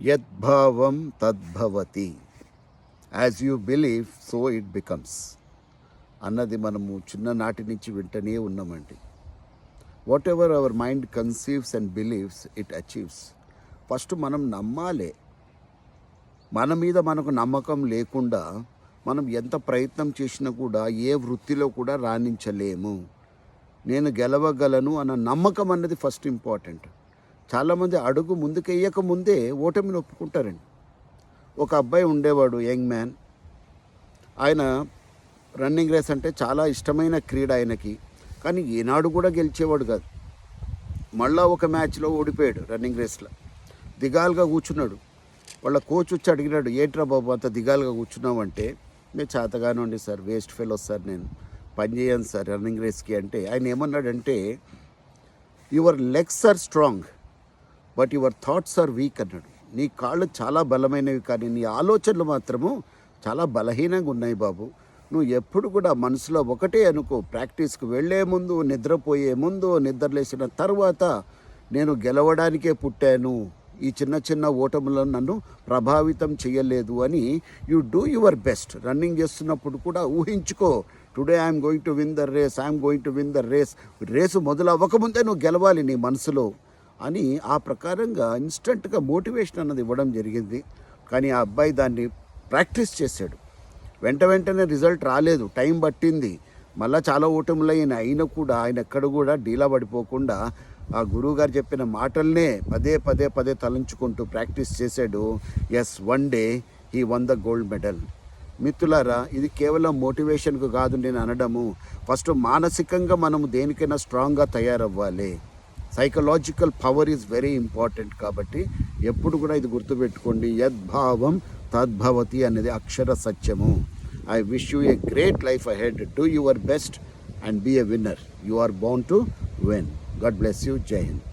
యద్భావం తద్భవతి. As you believe so it becomes అన్నది మనము చిన్ననాటి నుంచి వింటనే ఉన్నామండి. Whatever our mind conceives and believes it achieves first మనం నమ్మాలే. మన మీద మనకు నమ్మకం లేకుండా మనం ఎంత ప్రయత్నం చేసినా కూడా ఏ వృత్తిలో కూడా రాణించలేము. నేను గెలవగలను అన్న నమ్మకం అన్నది ఫస్ట్ ఇంపార్టెంట్ చాలామంది అడుగు ముందుకెయ్యక ముందే ఓటమిని ఒప్పుకుంటారండి ఒక అబ్బాయి ఉండేవాడు యంగ్ మ్యాన్. ఆయన రన్నింగ్ రేస్ అంటే చాలా ఇష్టమైన క్రీడ ఆయనకి. కానీ ఏనాడు కూడా గెలిచేవాడు కాదు. మళ్ళా ఒక మ్యాచ్లో ఓడిపోయాడు రన్నింగ్ రేస్లో. దిగాలుగా కూర్చున్నాడు. వాళ్ళ కోచ్ వచ్చి అడిగినాడు ఏట్రా బాబు అంత దిగాలుగా కూర్చున్నావంటే నేను చేతగానండి సార్ వేస్ట్ ఫెలో సార్ నేను పని చేయను సార్ రన్నింగ్ రేస్కి. అంటే ఆయన ఏమన్నాడంటే your legs are strong. But your thoughts are weak అన్నాడు. నీ కాళ్ళు చాలా బలమైనవి కానీ నీ ఆలోచనలు మాత్రము చాలా బలహీనంగా ఉన్నాయి బాబు. నువ్వు ఎప్పుడు కూడా మనసులో ఒకటే అనుకో. ప్రాక్టీస్కి వెళ్ళే ముందు నిద్రపోయే ముందు నిద్రలేసిన తర్వాత నేను గెలవడానికే పుట్టాను. ఈ చిన్న చిన్న ఓటములను నన్ను ప్రభావితం చేయలేదు అని you do your best running చేస్తున్నప్పుడు కూడా ఊహించుకో. Today I'm going to win the race I'm going to win the race race మొదలు అవ్వకముందే నువ్వు గెలవాలి నీ మనసులో. అని ఆ ప్రకారంగా ఇన్స్టంట్గా మోటివేషన్ అన్నది ఇవ్వడం జరిగింది. కానీ ఆ అబ్బాయి దాన్ని ప్రాక్టీస్ చేశాడు. వెంట వెంటనే రిజల్ట్ రాలేదు. టైం పట్టింది. మళ్ళీ చాలా ఓటములు అయిన అయినా కూడా ఆయన ఎక్కడ కూడా డీలా పడిపోకుండా ఆ గురువు గారు చెప్పిన మాటల్నే పదే పదే పదే తలంచుకుంటూ ప్రాక్టీస్ చేశాడు. As one day he won the gold medal మిత్రులారా ఇది కేవలం మోటివేషన్కు కాదు నేను అనడము. ఫస్ట్ మానసికంగా మనము దేనికైనా స్ట్రాంగ్గా తయారవ్వాలి. Psychological power is very important కాబట్టి ఎప్పుడు కూడా ఇది గుర్తుపెట్టుకోండి. యద్భావం తద్భవతి అనేది అక్షర సత్యము. I wish you a great life ahead do your best and be a winner you are bound to win God bless you జై హింద్